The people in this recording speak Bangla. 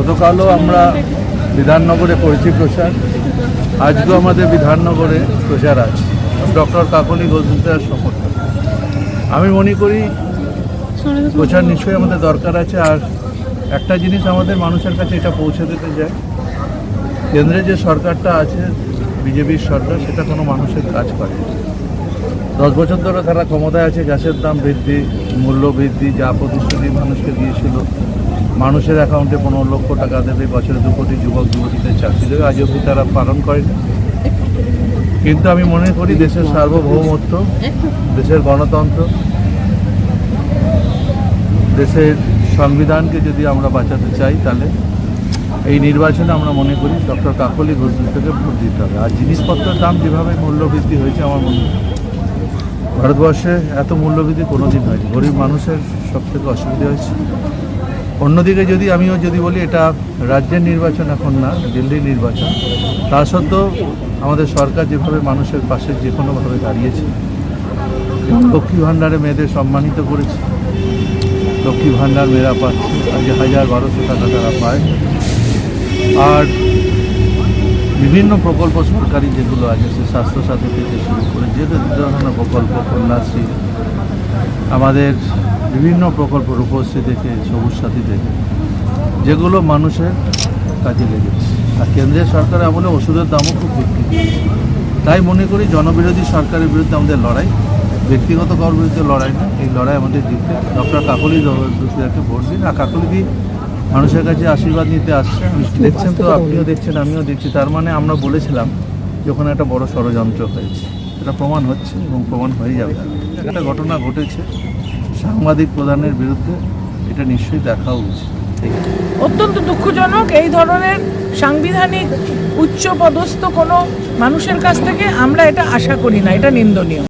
গতকালও আমরা বিধাননগরে করেছি প্রচার। আজকেও আমাদের বিধাননগরে প্রচার আছে। ডক্টর কাকলি ঘোষদার সমর্থন আমি মনে করি প্রচার নিশ্চয়ই আমাদের দরকার আছে। আর একটা জিনিস আমাদের মানুষের কাছে এটা পৌঁছে দিতে যায় কেন্দ্রে যে সরকারটা আছে, বিজেপির সরকার, সেটা কোনো মানুষের কাজ করে দশ বছর ধরে তারা ক্ষমতায় আছে, গ্যাসের দাম বৃদ্ধি, মূল্য বৃদ্ধি, যা প্রতিশ্রুতি মানুষকে দিয়েছিল। মানুষের অ্যাকাউন্টে পনেরো লক্ষ টাকা দেবে বছরে দু কোটি যুবক, যুবতীদের চাকরি দেবে। আজ অবধি তারা পালন করেনি। কিন্তু আমি মনে করি দেশের সার্বভৌমত্ব, দেশের গণতন্ত্র, দেশের সংবিধানকে যদি আমরা বাঁচাতে চাই তাহলে এই নির্বাচনে আমরা মনে করি ডক্টর কাকলি ঘোষ থেকে ভোট দিতে হবে। আর জিনিসপত্রের দাম যেভাবে মূল্যবৃদ্ধি হয়েছে আমার মনে ভারতবর্ষে এত মূল্যবৃদ্ধি কোনোদিন হয়নি। গরিব মানুষের সব থেকে অসুবিধা হয়েছে। অন্যদিকে যদি আমিও যদি বলি, এটা রাজ্যের নির্বাচন এখন না, দিল্লির নির্বাচন। তা সত্ত্বেও আমাদের সরকার যেভাবে মানুষের পাশে যে কোনোভাবে দাঁড়িয়েছে, লক্ষ্মী ভাণ্ডারে মেয়েদের সম্মানিত করেছে, লক্ষ্মী ভাণ্ডার মেয়েরা পাচ্ছে আজ হাজার বারোশো টাকা তারা পায়। আর বিভিন্ন প্রকল্প সরকারি যেগুলো আছে, সে স্বাস্থ্যসাথী থেকে শুরু করে যে ধরনের প্রকল্প, কন্যাশ্রী, আমাদের বিভিন্ন প্রকল্প রূপশ্রী থেকে সবুজ সাথী থেকে যেগুলো মানুষের কাজে লেগেছে। আর কেন্দ্রীয় সরকারের আমলে ওষুধের দামও খুব বৃদ্ধি তাই মনে করি জনবিরোধী সরকারের বিরুদ্ধে আমাদের লড়াই, ব্যক্তিগত কারোর বিরুদ্ধে লড়াই না, এই লড়াই আমাদের জিততে। ডক্টর কাকলি দুসরাকে ভোট দিন। আর কাকলিদি মানুষের কাছে আশীর্বাদ নিতে আসছে। দেখছেন তো? আপনিও দেখছেন, আমিও দেখছি। তার মানে আমরা বলেছিলাম যে ওখানে একটা বড় ষড়যন্ত্র হয়েছে। এটা প্রমাণ হচ্ছে এবং প্রমাণ হয়ে যাবে। একটা ঘটনা ঘটেছে। সাংবাদিক প্রধানের বিরুদ্ধে এটা নিশ্চয়ই দেখা উচিত। অত্যন্ত দুঃখজনক এই ধরনের সাংবিধানিক উচ্চ পদস্থ কোনো মানুষের কাছ থেকে আমরা এটা আশা করি না, এটা নিন্দনীয়।